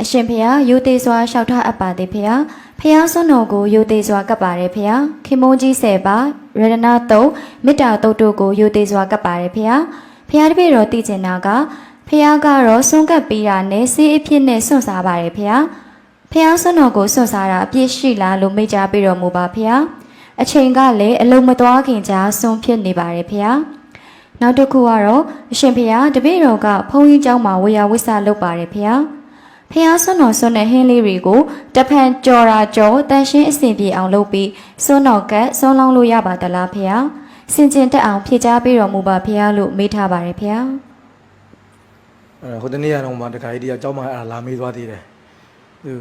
အရှင်ဖေယရိုသေစွာလျှောက်ထားအပ်ပါသည်ဖေယဖះဆွမ်းတော်ကိုရိုသေစွာကပ်ပါတယ်ဖေယခင်မုန်းကြီးဆယ်ပါရတနာတုံမေတ္တာတုတ်တို့ကိုရိုသေစွာကပ်ပါတယ်ဖေယဖះတပည့်တော်တည်ကျင်တာကဖះကတော့ဆွန့်ကပ်ပြီးတာနဲ့စေးအဖြစ်နဲ့ဆွန့်စားပါတယ်ဖေယဖះဆွမ်းတော်ကိုဆွန့်စားတာအပြည့်ရှိလားလို့မိတ်ကြားပြီးတော်မူပါဖေယအချိန်ကလည်းအလုံးမသွားခင်ကြားဆွန့်ဖြစ်နေပါတယ်ဖေယ နောက်တစ်ခုကတော့အရှင်ဖေဟာတပည့်တော်ကဘုန်းကြီးเจ้าမှာဝေယဝိဆလုပ်ပါတယ်ဖေဟာ ဖေဟာဆွမ်းတော်ဆွမ်းတဲ့ဟင်းလေးတွေကိုတဖန်ကြော်တာကြော်တန်ရှင်းအဆင်ပြေအောင်လုပ်ပြီးဆွမ်းတော်ကဆွမ်းလောင်းလို့ရပါသလားဖေဟာစင်ကျင်တက်အောင်ဖြည့်ချပေးတော်မူပါဖေဟာလို့မေးထားပါတယ်ဖေဟာအဲဟိုတနေ့ကတော့မှတခါကြီးတယောက်ကြောင်းမှအဲ့ဒါလာမေးသွားသေးတယ်သူ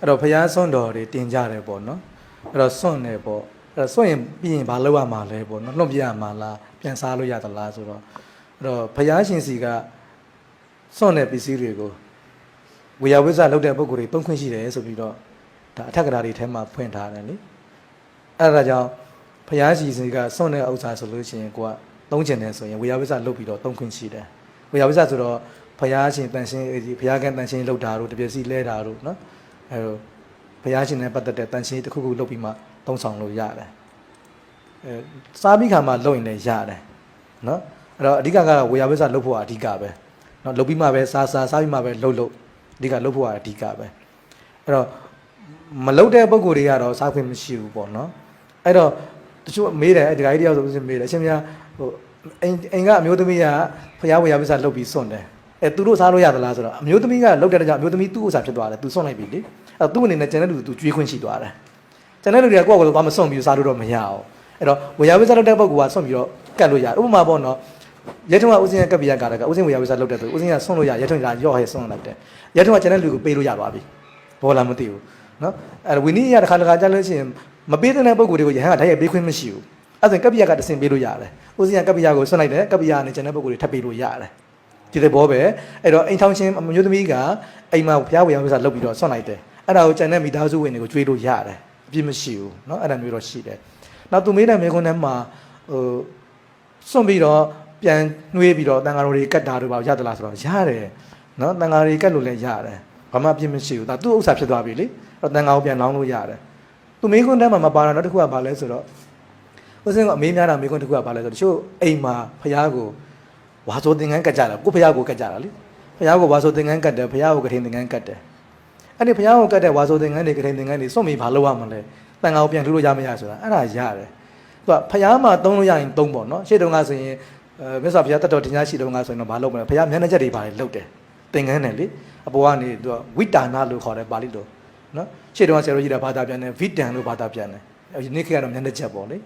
အဲ့တော့ဖျားစွန့်တော်တွေတင်ကြတယ်ပေါ့နော်အဲ့တော့စွန့်နေပေါ့အဲ့တော့စွန့်ရင်ပြီးရင်ဘာလုပ်ရမှာလဲပေါ့နော်လွတ်ပြရမှာလားပြန်စားလို့ရသလားဆိုတော့အဲ့တော့ဖျားရှင်စီကစွန့်တဲ့ပစ္စည်းတွေကို ဝေယဝိဇ္ဇလုပ်တဲ့ပုံကိုယ်တွေသုံးခွင့်ရှိတယ်ဆိုပြီးတော့ဒါအထက်ကရာတွေထဲမှာဖွင့်ထားတယ်လေအဲ့ဒါကြောင့်ဖျားရှင်စီကစွန့်တဲ့ဥစ္စာဆိုလို့ရှိရင်ကိုကသုံးကျင်တယ်ဆိုရင်ဝေယဝိဇ္ဇလုပ်ပြီးတော့သုံးခွင့်ရှိတယ်ဝေယဝိဇ္ဇဆိုတော့ဘုရားရှင်တန်ရှင်းဒီဘုရားကတန်ရှင်းလောက်တာတို့တပြည့်စီလဲတာတို့နော်အဲလိုဘုရားရှင်နဲ့ပတ်သက်တဲ့တန်ရှင်းတစ်ခုခုလုပ်ပြီးမှသုံးဆောင်လို့ရတယ်အဲစားပြီးခါမှလုပ်ရင်လည်းရတယ်နော်အဲ့တော့အဓိကကတော့ဝေယဝိဇ္ဇလုပ်ဖို့ကအဓိကပဲနော်လုပ်ပြီးမှပဲစားစားစားပြီးမှပဲလုပ်လို့ အဓိကလုပ်ဖို့ကအဓိကပဲအဲ့တော့မလုပ်တဲ့ပုံကိုယ်တွေကတော့စားခွင့်မရှိဘူးပေါ့နော်အဲ့တော့တချို့မေးတယ်အဲ့ဒီဂိုင်းတယောက်ဆိုဦးစင်မေးတယ်အရှင်မယားဟိုအိမ်အိမ်ကအမျိုးသမီးကဖျားဝေယဝိဇ္ဇလုပ်ပြီးစွန့်တယ်အဲသူတို့စားလို့ရသလားဆိုတော့အမျိုးသမီးကလုပ်တဲ့ကြောင့်အမျိုးသမီးသူ့ဥစ္စာဖြစ်သွားတယ်သူစွန့်လိုက်ပြီလေအဲ့တော့သူ့အနေနဲ့ကျန်တဲ့လူသူကျွေးခွင့်ရှိသွားတယ်ကျန်တဲ့လူတွေကကိုယ့်ကိုယ်ကိုဘာမစွန့်ပြီးစားလို့တော့မရအောင်အဲ့တော့ဝေယဝိဇ္ဇလုပ်တဲ့ပုဂ္ဂိုလ်ကစွန့်ပြီးတော့ကတ်လို့ရတယ်ဥပမာပေါ့နော် ရဲထုံးကဦးစင်းကကပ်ပြီးရကာတာကဦးစင်းဝေယဝိဇ္ဇလုပ်တဲ့သူဦးစင်းကစွန့်လို့ရရဲထုံးကရော့ဟဲ့စွန့်လိုက်တယ်ရဲထုံးကကျန်တဲ့လူကိုပေးလို့ရပါပြီဘောလာမသိဘူးနော်အဲ့ဝီနီးရတစ်ခါတစ်ခါကြားလို့ရှိရင်မပေးတဲ့ပုဂ္ဂိုလ်တွေကိုရဟန်းကတိုက်ရိုက်ပေးခွင့်မရှိဘူးအဲ့ဒါဆိုရင်ကပ်ပြီးရကတဆင်ပေးလို့ရတယ်ဦးစင်းကကပ်ပြီးရကိုစွန့်လိုက်တယ်ကပ်ပြီးရနဲ့ကျန်တဲ့ပုဂ္ဂိုလ်တွေထပ်ပေးလို့ရတယ် ဒီတဲ့ဘောပဲအဲ့တော့အိမ်ထောင်ချင်းအမျိုးသမီးကအိမ်မှာဖျားဝေယဝိဇ္ဇလုပ်ပြီးတော့ဆွန့်လိုက်တယ်အဲ့ဒါကိုကျန်တဲ့မိသားစုဝင်တွေကိုကြွေးလို့ရတယ်အပြစ်မရှိဘူးเนาะအဲ့ဒါမျိုးတော့ရှိတယ်နောက်သူမေးတဲ့မေခွန်းထဲမှာဟိုဆွန့်ပြီးတော့ ပြန်နှွေးပြီးတော့တန်ဃာတော်တွေကတ်တာတို့ပါရသလားဆိုတော့ရတယ်နော်တန်ဃာတွေကတ်လို့လည်းရတယ်ဘာမှပြစ်မရှိဘူးဒါသူ့ဥစ္စာဖြစ်သွားပြီလေအဲ့တန်ဃာကိုပြန်လောင်းလို့ရတယ်သူမိခွန်းတန်းမှာမပါတာနောက်တစ်ခုကဘာလဲဆိုတော့ဦးစင်းကအမေးများတာမိခွန်းတစ်ခုကဘာလဲဆိုတော့တချို့အိမ်မှာဖះကိုဝါဆိုသင်္ကန်းကတ်ကြတာကိုဖះကိုကတ်ကြတာလေဖះကိုဝါဆိုသင်္ကန်းကတ်တယ်ဖះကိုကထိန်သင်္ကန်းကတ်တယ်အဲ့ဒီဖះကိုကတ်တဲ့ဝါဆိုသင်္ကန်းတွေကထိန်သင်္ကန်းတွေစွန့်မိဘာလုပ်ရမလဲတန်ဃာကိုပြန်လှူလို့ရမရဆိုတာအဲ့ဒါရတယ်သူကဖះမှာသုံးလို့ရရင်သုံးပေါ့နော်ရှေ့တုန်းကဆိုရင် အဲမြတ်စွာဘုရားတတ်တော်တင်ညာရှိတုန်းကဆိုရင်တော့ဘာလုပ်မလဲဖះမျက်နှာချက်တွေပါတယ်လုပ်တယ်သင်္ကန်းနဲ့လေအပေါ်ကနေသူကဝိတာနာလို့ခေါ်တယ်ပါဠိလိုနော်ရှေ့တုန်းကဆရာတို့ကြီးတာဘာသာပြန်တယ်ဗိတန်လို့ဘာသာပြန်တယ်ဒီနေ့ခေတ်ကတော့မျက်နှာချက်ပေါ့လေ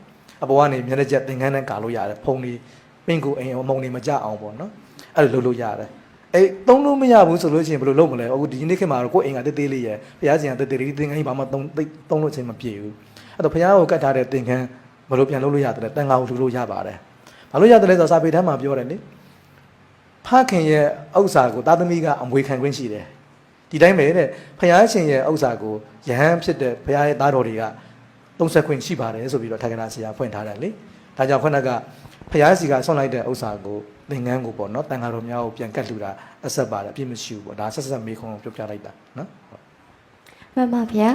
အပေါ်ကနေမျက်နှာချက်သင်္ကန်းနဲ့ကာလို့ရတယ်ဖုံလေးပင်ကိုအိမ်အမုံနေမကြအောင်ပေါ့နော်အဲ့လိုလုပ်လို့ရတယ်အဲ့သုံးလို့မရဘူးဆိုလို့ရှိရင်ဘယ်လိုလုပ်မလဲအခုဒီနေ့ခေတ်မှာတော့ကိုယ့်အိမ်ကတေးသေးလေးရယ်ဘုရားရှင်ကတေးသေးလေးသင်္ကန်းကြီးဘာမှသုံးသိသုံးလို့ချင်းမပြေဘူးအဲ့တော့ဘုရားကိုကတ်ထားတဲ့သင်္ကန်းဘယ်လိုပြန်လုပ်လို့ရတယ်လဲတန်ခါကိုထူလို့ရပါတယ် ဘာလို့ရတယ်လဲဆိုတော့စာပေထဲမှာပြောတယ်လေဖခင်ရဲ့ဥစ္စာကိုသားသမီးကအမွေခံခွင့်ရှိတယ်ဒီတိုင်းပဲတဲ့ဘုရားရှင်ရဲ့ဥစ္စာကိုယဟန်ဖြစ်တဲ့ဘုရားရဲ့သားတော်တွေကသုံးဆက်ခွင့်ရှိပါတယ်ဆိုပြီးတော့ထာဂနာဆရာဖွင့်ထားတယ်လေဒါကြောင့်ခုနကဖျားစီကဆွန့်လိုက်တဲ့ဥစ္စာကိုသင်္ကန်းကိုပေါ့နော်တန်ဃာတော်များကိုပြန်ကတ်လှူတာအဆက်ပါတယ်အပြစ်မရှိဘူးပေါ့ဒါဆက်ဆက်မေးခွန်းကိုပြောပြလိုက်တာနော်ဟုတ်မှန်ပါဗျာ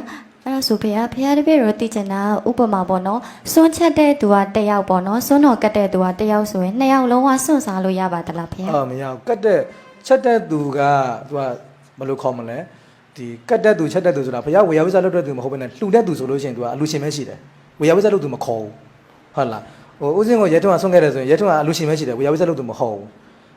အဲ့ဒါဆိုဖေဟာဖေဟာတပည့်တော်တည်ကျင်တာဥပမာပေါ့နော်စွန့်ချက်တဲ့သူကတစ်ယောက်ပေါ့နော်စွန့်တော်ကတ်တဲ့သူကတစ်ယောက်ဆိုရင်နှစ်ယောက်လုံးကစွန့်စားလို့ရပါသလားဖေဟာအော်မရဘူးကတ်တဲ့ချက်တဲ့သူကသူကဘယ်လိုခေါ်မလဲဒီကတ်တဲ့သူချက်တဲ့သူဆိုတာဘုရားဝေယဝိဇ္ဇလုပ်တဲ့သူမဟုတ်ဘဲနဲ့လှူတဲ့သူဆိုလို့ရှိရင်သူကအလူရှင်ပဲရှိတယ်ဝေယဝိဇ္ဇလုပ်သူမခေါ်ဘူးဟုတ်လားဟိုဦးစင်းကိုရဲထုံးကဆွန့်ခဲ့တယ်ဆိုရင်ရဲထုံးကအလူရှင်ပဲရှိတယ်ဝေယဝိဇ္ဇလုပ်သူမဟုတ်ဘူး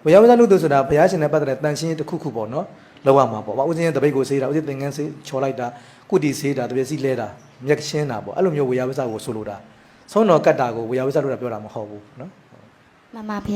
ဝေယဝိဇ္ဇလုပ်သူဆိုတာဘုရားရှင်နဲ့ပတ်သက်တဲ့တန်ရှင်းတစ်ခုခုပေါ့နော် လောက်ရမှာပေါ့။ဦးစင်းရဲ့တပိတ်ကိုဆေးတာဦးစင်းသင်္ကန်းဆေးချော်လိုက်တာကုတီဆေးတာတပြည့်စီလဲတာမျက်ရှင်းတာပေါ့။အဲ့လိုမျိုးဝေယဝိဇ္ဇကိုဆိုလိုတာ။ဆုံးတော်ကတ်တာကိုဝေယဝိဇ္ဇလို့တာပြောတာမဟုတ်ဘူးနော်။မှန်ပါဗျာ